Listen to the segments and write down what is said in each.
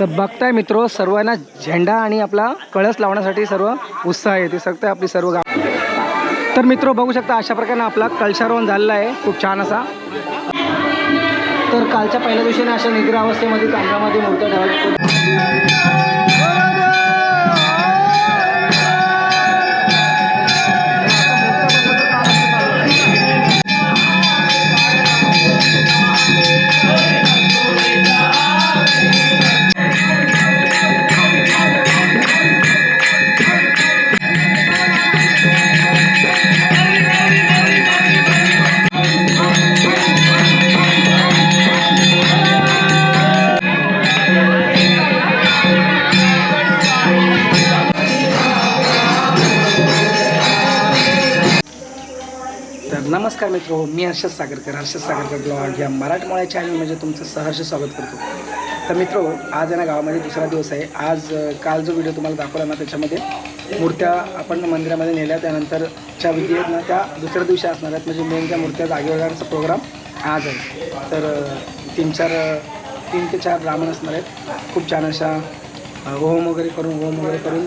तर बघताय मित्र सर्वांना झेंडा आणि आपला कळस लावण्यासाठी सर्व उत्साह आहे. ते सगळं आपली सर्व गाव. तर मित्र बघू शकता अशा प्रकारे आपला कळशारोहण झालेला आहे. खूप छान असा. तर कालच्या पहिल्या दिवशीने अशा निद्रा अवस्थेमध्ये तांदळामध्ये मूर्त्या ठेवायला हो मी हर्षद सागरकर हर्षद सागरकर ब्लॉग या मराठमोळ्या चॅनलमध्ये म्हणजे तुमचं सहर्ष स्वागत करतो. तर मित्र आज आहे ना गावामध्ये दुसरा दिवस आहे. आज काल जो व्हिडिओ तुम्हाला दाखवला ना त्याच्यामध्ये मूर्त्या आपण मंदिरामध्ये नेल्या त्यानंतरच्या विधी आहेत ना त्या दुसऱ्या दिवशी असणार आहेत. म्हणजे मेन त्या मूर्त्या जागेवर प्रोग्राम आज आहे. तर तीन चार तीन ते चार ब्राह्मण असणार आहेत. खूप छान अशा अ, होम वगैरे करून होम वगैरे करून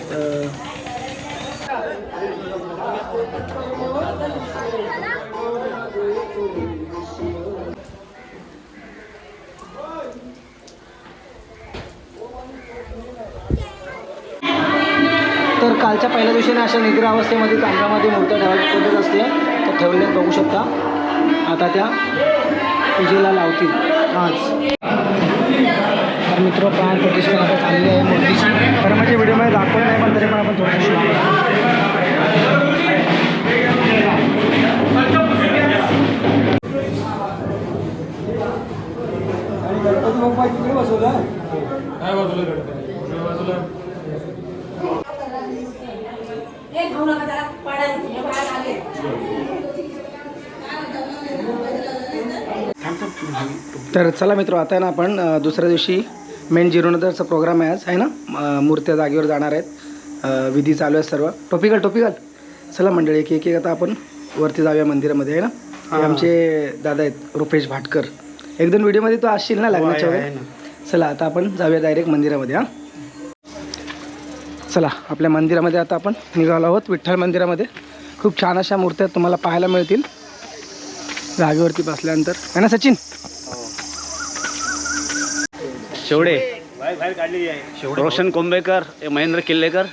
तर कालच्या पहिल्या दिवशीने अशा निद्रा अवस्थेमध्ये तांदळामध्ये मूर्त्या ठेवायची पद्धत असते तर ठेवल्यात बघू शकता. आता त्या पूजेला लावतील. आज. तर मित्र प्राण प्रतिष्ठा आता चालली आहे मूर्तीची. तर म्हणजे व्हिडिओमध्ये दाखवलं नाही पण तरी पण आपण थोडंसं हे घेऊ नका त्याला पडायला आले तर चला मित्र आता आहे ना आपण दुसऱ्या दिवशी मेन जिरोनदरचा प्रोग्राम आहे आज आहे ना? मूर्त्या जागेवर जाणार आहेत. विधी चालू आहे सर्व. टोपी घाल टोपी घाल चला मंडळी एक एक एक आता आपण वरती जाऊया मंदिरामध्ये आहे ना? हे आमचे दादा आहेत रुपेश भाटकर. एक दोन व्हिडिओमध्ये तो असशील ना लग्नाच्या वेळेस चला आता आपण जाऊया डायरेक्ट मंदिरामध्ये हां. चला आपल्या मंदिरामध्ये आता आपण निघालो आहोत. विठ्ठल मंदिरामध्ये. खूप छान अशा मूर्त्या तुम्हाला पाहायला मिळतील. जागेवरती बसल्यानंतर. आहे ना सचिन? शेवडे. रोशन कोंबेकर महेंद्र किल्लेकर.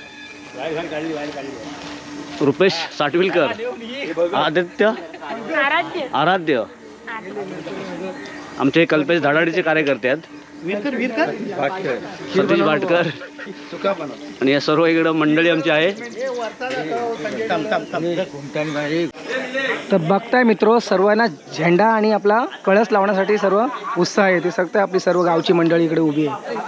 रुपेश साटविलकर आदित्य. आराध्य. आमचे कल्पेश धडाडीचे कार्यकर्ते आहेत. सतीश भाटकर आणि या सर्व इकडं मंडळी आमची आहे. तर बघताय मित्र सर्वांना झेंडा आणि आपला कळस लावण्यासाठी सर्व उत्साह आहे. ते सगळं आपली सर्व गावची मंडळी इकडे उभी आहे.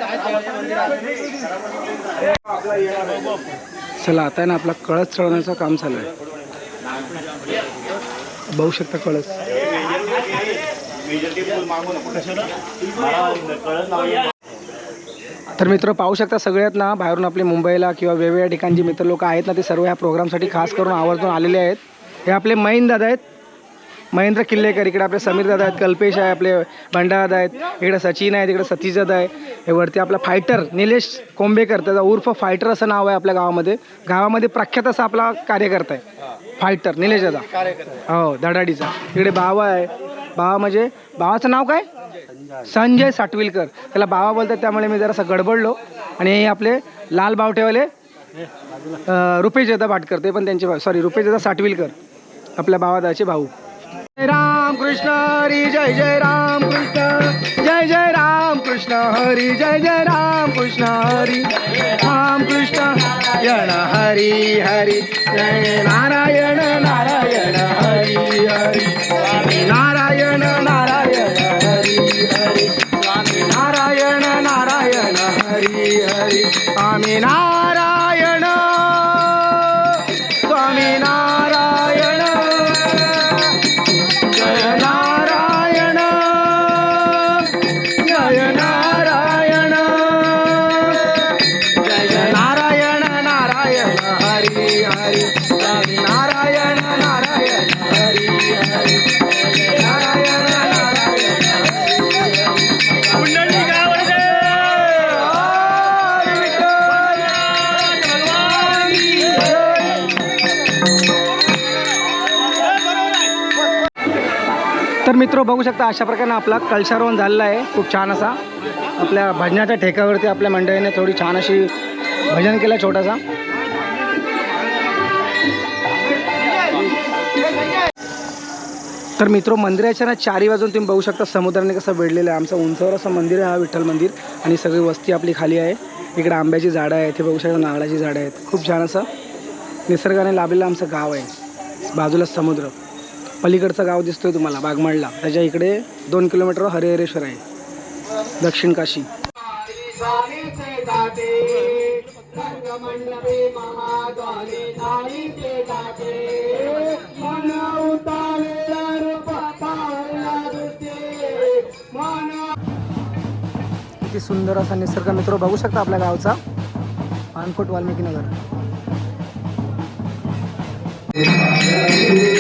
चला आता आहे ना आपला कळस चढवण्याचं काम चालू आहे. बघू शकता कळस. तर मित्र पाहू शकता सगळ्यात ना बाहेरून आपले मुंबईला किंवा वेगवेगळ्या ठिकाणचे मित्र लोक आहेत ना ते सर्व ह्या प्रोग्रामसाठी खास करून आवर्जून आलेले आहेत. हे आपले मैन दादा आहेत. महेंद्र किल्लेकर इकडे आपले समीर दादा आहेत कल्पेश आहे आपले भंडारा दादा आहेत इकडे सचिन आहे इकडे सतीश दादा आहे. हे वरती आपला फायटर निलेश कोंबेकर त्याचा उर्फ फायटर असं नाव आहे आपल्या गावामध्ये. गावामध्ये प्रख्यात असा आपला कार्यकर्ता आहे. फायटर निलेश दादा. हो धडाडीचा. इकडे बावा आहे. बावा म्हणजे बावाचं नाव काय? संजय साटविलकर. त्याला बाबा बोलतात त्यामुळे मी जरासा गडबडलो. आणि हे आपले लाल बावटेवाले रुपेश दादा भाटकर ते पण त्यांचे भाऊ सॉरी रुपेश दादा साटविलकर आपल्या बाबादाचे भाऊ. जय राम कृष्ण हरी जय जय राम कृष्ण जय जय राम कृष्ण हरी जय जय राम कृष्ण हरी राम कृष्ण हरी हरी जय नारायण नारायण. मित्र बघू शकता अशा प्रकारे आपला कलशारोहण झालेला आहे. खूप छान असा. आपल्या भजनाच्या ठेक्यावरती आपल्या मंडळीने थोडी छान अशी भजन केलं छोटासा. तर मित्र मंदिराच्या ना चारी बाजून तुम्ही बघू शकता समुद्राने कसं वेढलेलं आहे. आमचं उंचावर असं मंदिर आहे हा विठ्ठल मंदिर. आणि सगळी वस्ती आपली खाली आहे. इकडे आंब्याची झाडं आहेत हे बघू शकता नारळाची झाडं आहेत. खूप छान असं निसर्गाने लाभलेलं आमचं गाव आहे. बाजूला समुद्र. पलीकडचं गाव दिसतोय तुम्हाला बागमाळला त्याच्या इकडे दोन किलोमीटर हरिहरेश्वर आहे. दक्षिण काशी. किती सुंदर असा निसर्ग मित्र बघू शकता आपल्या गावचा. पानकोट वाल्मिकी नगर Hallelujah.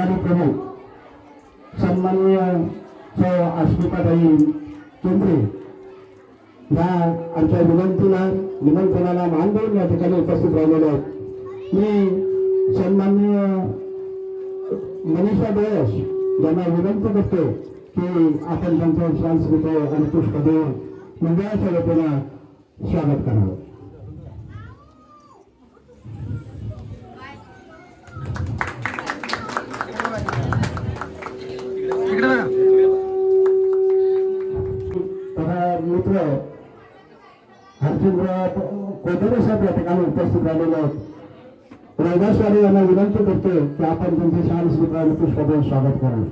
आपल्या आघाडी प्रमुख सन्माननीय सौ अस्मिताताई केंद्रे ह्या आमच्या विनंतीला निमंत्रणाला मान देऊन या ठिकाणी उपस्थित राहिलेले आहेत. मी सन्माननीय मनीषा डोळस यांना विनंती करतो की आपण त्यांचं सांस्कृतिक आणि पुष्प देऊन मंडळाच्या वतीनं स्वागत करावं. मित्र अर्जुनराव कोदरे साहेब या ठिकाणी उपस्थित राहिलेले आहेत. रविदासवाडी यांना विनंती करतो की आपण त्यांचे शान स्वीकार पुष्पादेव स्वागत करावे.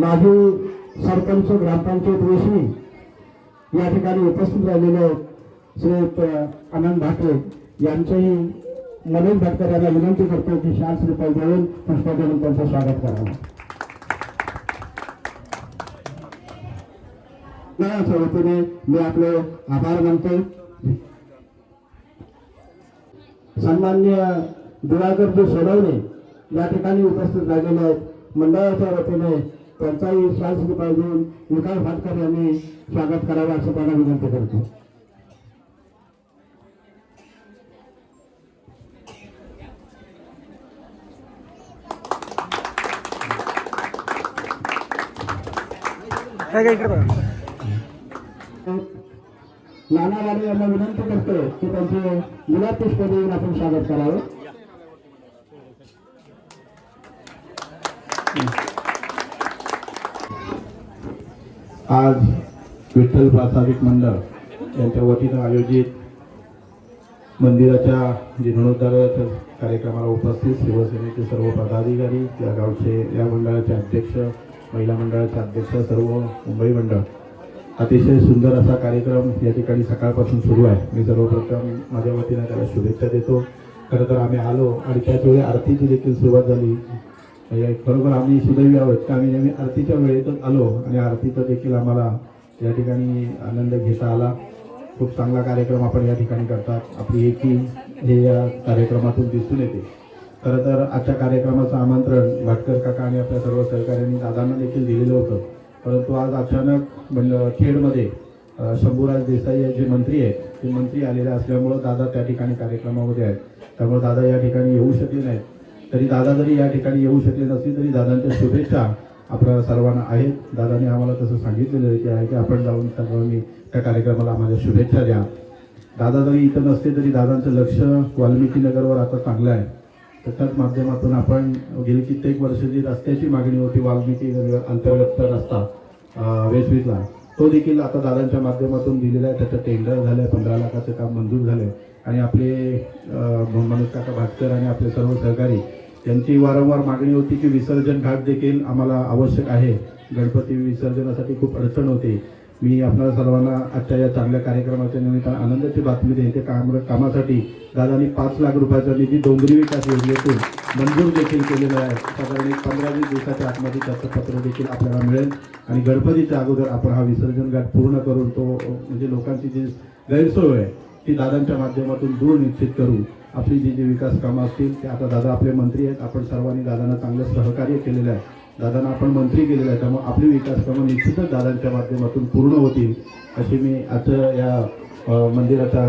माजी सरपंच ग्रामपंचायत वेशी या ठिकाणी उपस्थित राहिलेले आहेत. श्री आनंद भाकरे यांच्याही मनोज भाटकर यांना विनंती करतो की शाल रुपये देऊन पुष्प देऊन त्यांचं स्वागत करावं याच्या वतीने मी आपले आभार मानतो. सन्मान्य दिवाकरजी सोडवणे या ठिकाणी उपस्थित राहिलेले आहेत. मंडळाच्या वतीने त्यांचाही शाल रुपये देऊन विकास भाटकर यांनी स्वागत करावं असं त्यांना विनंती करतो. काय काय इकडे बघा. नाना यांना विनंती करतो की त्यांचे गुलाब पुष्प देऊन आपण स्वागत करावं. आज विठ्ठल प्रासादिक मंडळ यांच्या वतीनं आयोजित मंदिराच्या जीर्णोद्धाराच्या कार्यक्रमाला उपस्थित शिवसेनेचे सर्व पदाधिकारी या गावचे या मंडळाचे अध्यक्ष महिला मंडळाचे अध्यक्ष सर्व मुंबई मंडळ. अतिशय सुंदर असा कार्यक्रम या ठिकाणी सकाळपासून सुरू आहे. मी सर्वप्रथम माझ्या वतीनं त्याला शुभेच्छा देतो. खरं तर आम्ही आलो आणि त्याचवेळी आरतीची देखील सुरुवात झाली. खरोखर आम्ही सुदैवी आहोत. की आम्ही नेहमी आरतीच्या वेळेतच आलो आणि आरतीचा देखील आम्हाला या ठिकाणी आनंद घेता आला. खूप चांगला कार्यक्रम आपण या ठिकाणी करतात. आपली एकी हे या कार्यक्रमातून दिसून येते. खरं तर आजच्या कार्यक्रमाचं आमंत्रण भाटकर काका आणि आपल्या सर्व सहकाऱ्यांनी दादांना देखील दिलेलं होतं. परंतु आज अचानक म्हणजे खेडमध्ये शंभूराज देसाई हे जे मंत्री आहेत ते मंत्री आलेले असल्यामुळं दादा त्या ठिकाणी कार्यक्रमामध्ये आहेत. त्यामुळे दादा या ठिकाणी येऊ शकले नाहीत. तरी दादा जरी या ठिकाणी येऊ शकले नसली तरी दादांच्या शुभेच्छा आपल्या सर्वांना आहेत. दादाने आम्हाला तसं सांगितलेलं की आहे की आपण जाऊन सर्वांनी त्या कार्यक्रमाला आम्हाला शुभेच्छा द्या. दादा जरी इथं नसते तरी दादांचं लक्ष वाल्मिकी नगरवर आता चांगलं आहे. तर माध्यमातून आपण गेली कित्येक वर्ष जी रस्त्याची मागणी होती वाल्मिकी अंतर्गत रस्ता वेसवीतला तो देखील आता दादांच्या माध्यमातून दिलेला आहे. त्याचं टेंडर झालं आहे पंधरा लाखाचं काम मंजूर झालं आहे आणि आपले मनोज काका भाटकर आणि आपले सर्व सहकारी यांची वारंवार मागणी होती की विसर्जन घाट देखील आम्हाला आवश्यक आहे. गणपती विसर्जनासाठी खूप अडचण होती. मी आपल्या सर्वांना आजच्या या चांगल्या कार्यक्रमाच्या निमित्तानं आनंदाची बातमी देते काम कामासाठी दादांनी पाच लाख रुपयाचा निधी डोंगरी विकास योजनेतून मंजूर देखील केलेला आहे. साधारण एक पंधरा वीस दिवसाच्या आतमध्ये त्याचं पत्र देखील आपल्याला मिळेल. आणि गणपतीच्या अगोदर आपण हा विसर्जन घाट पूर्ण करून तो म्हणजे लोकांची जी गैरसोय आहे ती दादांच्या माध्यमातून दूर निश्चित करू आपली जी जी विकास कामं असतील ते आता दादा आपले मंत्री आहेत. आपण सर्वांनी दादांना चांगलं सहकार्य केलेलं आहे. दादांना आपण मंत्री केलेलं आहे त्यामुळे आपली विकास कामं निश्चितच दादांच्या माध्यमातून पूर्ण होतील अशी मी आजच्या या मंदिराचा मंदिराच्या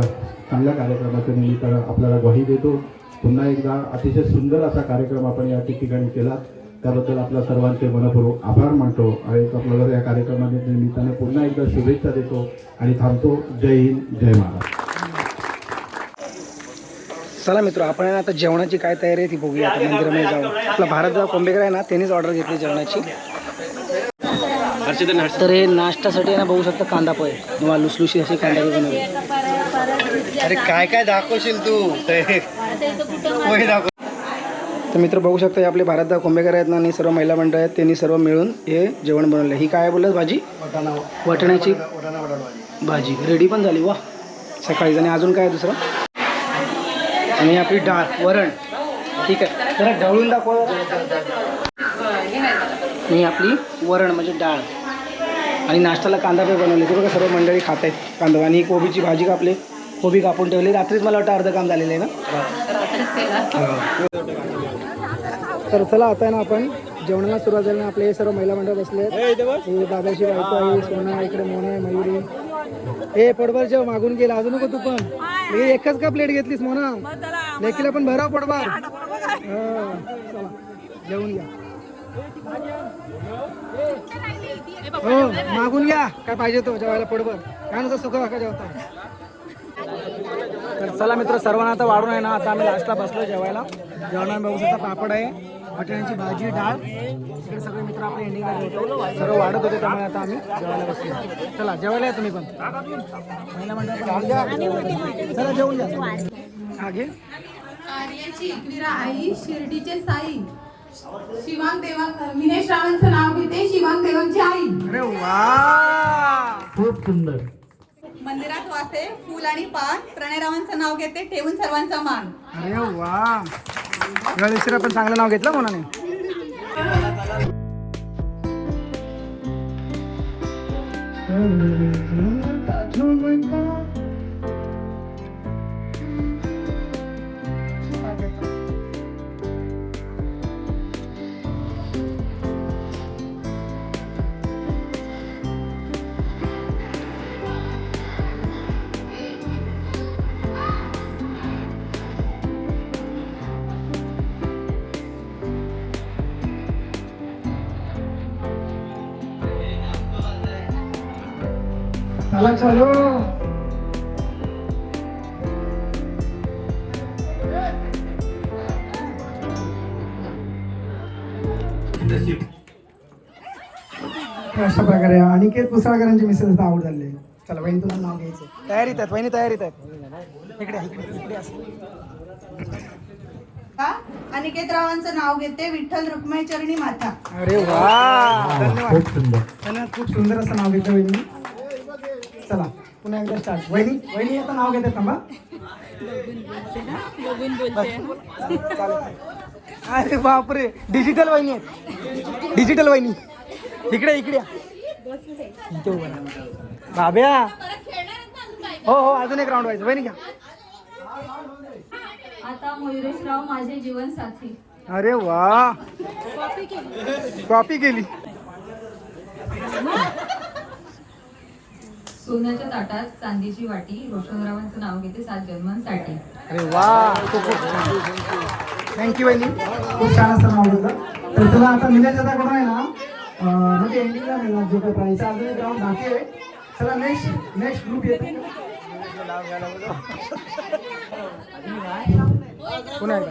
चांगल्या कार्यक्रमाच्या निमित्तानं आपल्याला ग्वाही देतो. पुन्हा एकदा अतिशय सुंदर असा कार्यक्रम आपण या ठिकाणी केला. त्याबद्दल आपल्या सर्वांचे मनपूर्वक आभार मानतो आणि आपल्याला या कार्यक्रमाच्या निमित्ताने पुन्हा एकदा शुभेच्छा देतो आणि थांबतो. जय हिंद जय महाराष्ट्र. चला मित्र आपण आता जेवणाची काय तयारी आहे ती बघूया. आता मंदिरामध्ये जाऊन. आपला भारतराव कोंबेकर आहे ना त्यांनीच ऑर्डर घेतली जेवणाची. तर हे नाश्त्यासाठी आहे ना बघू शकता कांदा पोहे. किंवा लुसलुशी अशी कांदा बनवले. अरे काय काय दाखवशील तू? पोहे दाखव. तर मित्र बघू शकता हे आपले भारतदा कोंबेकर आहेत ना आणि सर्व महिला मंडळ आहेत त्यांनी सर्व मिळून हे जेवण बनवलं. ही काय बोलत भाजी? वाटण्याची भाजी. रेडी पण झाली वा. सकाळीच आणि अजून काय आहे दुसरं? आणि आपली डाळ वरण. ठीक आहे. जरा ढवळून दाखवा. आणि आपली वरण म्हणजे डाळ. आणि नाश्त्याला कांदा पे बनवले. ते बघा सर्व मंडळी खात आहेत कांदा. आणि कोबीची भाजी कापली. कोबी कापून ठेवली. रात्रीच मला वाटतं अर्ध काम झालेलं आहे ना? तर चला आता ना आपण जेवणाला सुरुवात झाली ना. आपले हे सर्व महिला मंडळ बसले आहेत. दादाची बायको आहे सोना इकडे मोना आहे मयुरी. हे पडबर जेव मागून गेला अजून नको तू पण. हे एकच का प्लेट घेतलीस मोना लेकीला पण भराव पडबार. हा, चला. जेवून घ्या. हो मागून घ्या. काय पाहिजे तो जेवायला? पडबर. काय नसतं सुख का जेवता तर चला मित्र सर्वांना आता वाढून आहे ना आता आम्ही लास्टला बसलो जेवायला. जेवणाला बघू शकता पापड आहे. वाटाण्याची भाजी डाळ. इकडे सगळे मित्र आपले जेवतो सर्व वाढत होते त्यामुळे आता आम्ही जेवायला बसलो. चला जेवायला या तुम्ही पण. महिला मंडळ. चला जेवून घ्या. हा घे आर्याची एकविरा आई शिर्डीचे साई. शिवांग देवांग विनेश रावांचं नाव घेते. शिवांग देवांची आई. अरे वा! खूप सुंदर. मंदिरात वासे फुल आणि पान. प्रणयरावांचं नाव घेते ठेवून सर्वांचा मान. अरे वा. गणेशला पण चांगलं नाव घेतलं म्हणाने. चला चालू. अशा प्रकारे अनिकेत पुसाळकरांची मिसेस आवड झाली. चला वहिनी तुला नाव घ्यायचं. तयारीत आहेत वहिनी तयारीत आहेत. इकडे इकडे इकडे? अनिकेत रावांचं नाव घेते विठ्ठल रुक्माई चरणी माता. अरे वा. धन्यवाद खूप सुंदर. धन्यवाद. खूप सुंदर असं नाव घेतं वहिनी. चला पुन्हा एकदा स्टार्ट वहिनी वहिनी आता नाव घेते थांबा. अरे बापरे डिजिटल वहिनी आहेत. डिजिटल वहिनी. इकडे इकडे या. इथे उभं राहा. बाब्या. हो हो अजून एक राऊंड व्हायचं. वहिनी घ्या. आता मयुरेशराव माझे जीवन साथी अरे वा. कॉपी केली. सोन्याच्या ताटात चांदीची वाटी. रोशनरावांचं नाव घेते सात जन्मांसाठी. अरे वा. खूप खूप थँक्यू वहिनी. खूप छान असं नाव घेतलं तर तुला आता निलेश दादाकडून आहे ना? म्हणजे एंडिंगला मिळणार जो काही प्राईस अजून एक राऊंड बाकी आहे. चला नेक्स्ट नेक्स्ट ग्रुप येतो.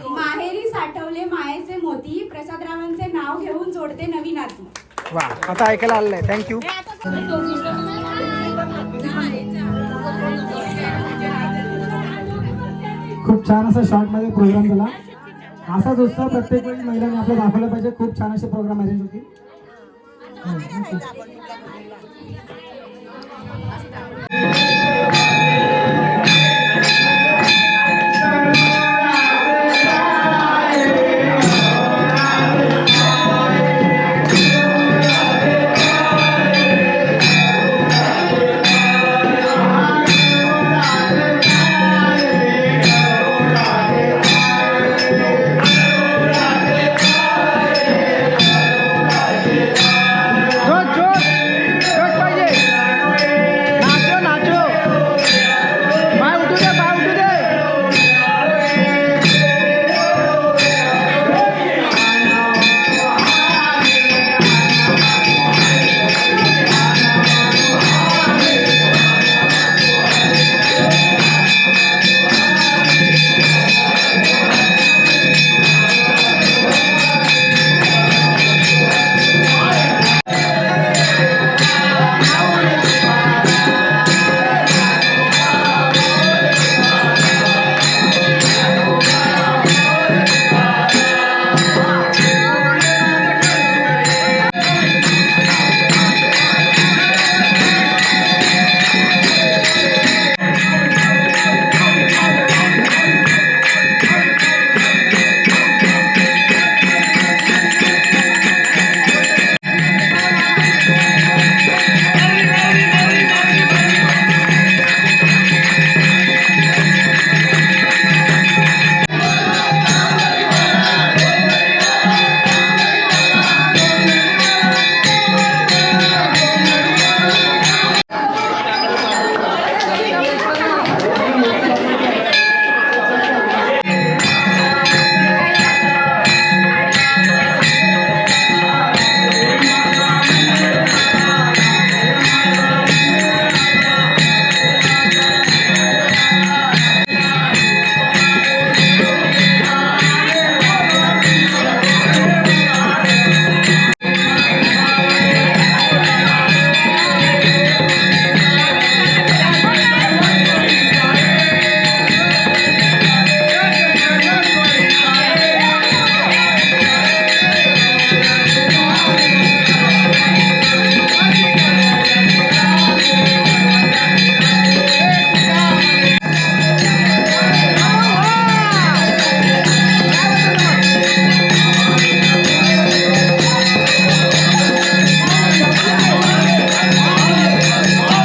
माहेरी साठवले मायेचे मोती. प्रसादरावांचे नाव घेऊन जोडते नवी नाती वा आता ऐकायला आलेलं आहे थँक्यू खूप छान असा शॉर्टमध्ये प्रोग्राम झाला. असाच उत्साह प्रत्येक वेळी महिलांनी आपलं दाखवलं पाहिजे. खूप छान असे प्रोग्राम अरेंज होतील हो.